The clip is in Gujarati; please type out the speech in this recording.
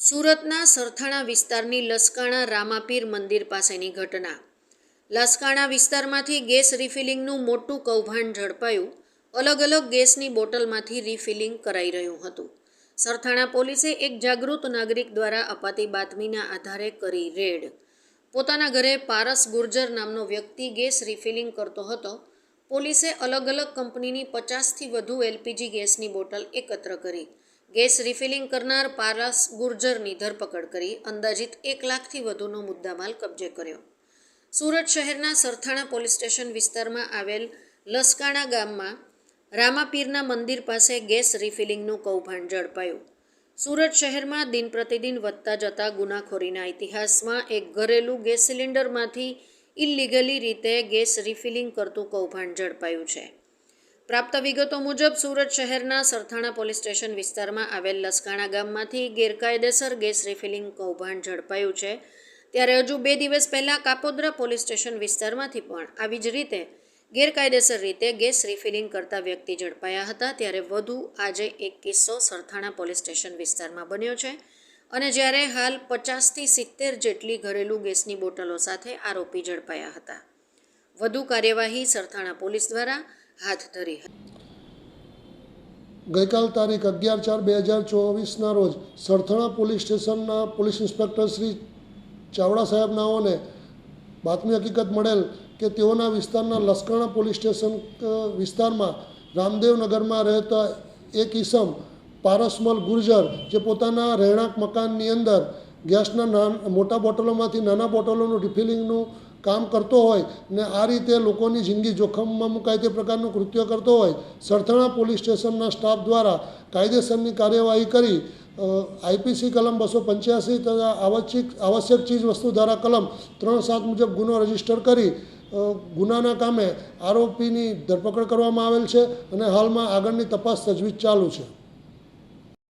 સુરતના સરથાણા વિસ્તારની લસકાણા રામાપીર મંદિર પાસેની ઘટના. લસકાણા વિસ્તારમાંથી ગેસ રિફિલિંગનું મોટું કૌભાંડ ઝડપાયું. અલગ અલગ ગેસની બોટલમાંથી રિફિલિંગ કરાઈ રહ્યું હતું. સરથાણા પોલીસે એક જાગૃત નાગરિક દ્વારા અપાતી બાતમીના આધારે કરી રેડ. પોતાના ઘરે પારસ ગુર્જર નામનો વ્યક્તિ ગેસ રિફિલિંગ કરતો હતો. પોલીસે અલગ અલગ કંપનીની પચાસથી વધુ એલપીજી ગેસની બોટલ એકત્ર કરી. ગેસ રિફિલિંગ કરનાર પારસ ગુર્જરની ધરપકડ કરી અંદાજિત એક લાખથી વધુનો મુદ્દામાલ કબજે કર્યો. સુરત શહેરના સરથાણા પોલીસ સ્ટેશન વિસ્તારમાં આવેલ લસકાણા ગામમાં રામાપીરના મંદિર પાસે ગેસ રિફિલિંગનું કૌભાંડ ઝડપાયું. સુરત શહેરમાં દિન પ્રતિદિન વધતા જતા ગુનાખોરીના ઇતિહાસમાં એક ઘરેલું ગેસ સિલિન્ડરમાંથી ઇલિગલી રીતે ગેસ રિફિલિંગ કરતું કૌભાંડ ઝડપાયું છે. પ્રાપ્ત વિગતો મુજબ સુરત શહેરના સરથાણા પોલીસ સ્ટેશન વિસ્તારમાં આવેલ લસકાણા ગામમાંથી ગેરકાયદેસર ગેસ રિફિલિંગ કૌભાંડ ઝડપાયું છે. ત્યારે હજુ બે દિવસ પહેલાં કાપોદ્રા પોલીસ સ્ટેશન વિસ્તારમાંથી પણ આવી જ રીતે ગેરકાયદેસર રીતે ગેસ રિફિલિંગ કરતા વ્યક્તિ ઝડપાયા હતા. ત્યારે વધુ આજે એક કિસ્સો સરથાણા પોલીસ સ્ટેશન વિસ્તારમાં બન્યો છે અને જ્યારે હાલ પચાસથી સિત્તેર જેટલી ઘરેલું ગેસની બોટલો સાથે આરોપી ઝડપાયા હતા. વધુ કાર્યવાહી સરથાણા પોલીસ દ્વારા હાથ ધરી ગઈકાલ તારીખ અગિયાર ચાર બે હજાર ચોવીસના રોજ સરથાણા પોલીસ સ્ટેશનના પોલીસ ઇન્સ્પેક્ટર શ્રી ચાવડા સાહેબનાઓને બાતમી હકીકત મળેલ કે તેઓના વિસ્તારના લસકાણા પોલીસ સ્ટેશન વિસ્તારમાં રામદેવનગરમાં રહેતા એક ઈસમ પારસમલ ગુર્જર જે પોતાના રહેણાંક મકાનની અંદર ગેસના નાન, મોટા બોટલોમાંથી નાના બોટલોનું રિફિલિંગનું કામ કરતો હોય ને આ રીતે લોકોની જિંદગી જોખમમાં મુકાય તે પ્રકારનું કૃત્ય કરતો હોય, સરથાણા પોલીસ સ્ટેશનના સ્ટાફ દ્વારા કાયદેસરની કાર્યવાહી કરી આઈપીસી કલમ બસો પંચ્યાસી તથા આવશ્યક આવશ્યક ચીજ વસ્તુ ધારા કલમ ત્રણ સાત મુજબ ગુનો રજિસ્ટર કરી ગુનાના કામે આરોપીની ધરપકડ કરવામાં આવેલ છે અને હાલમાં આગળની તપાસ તજવીજ ચાલુ છે.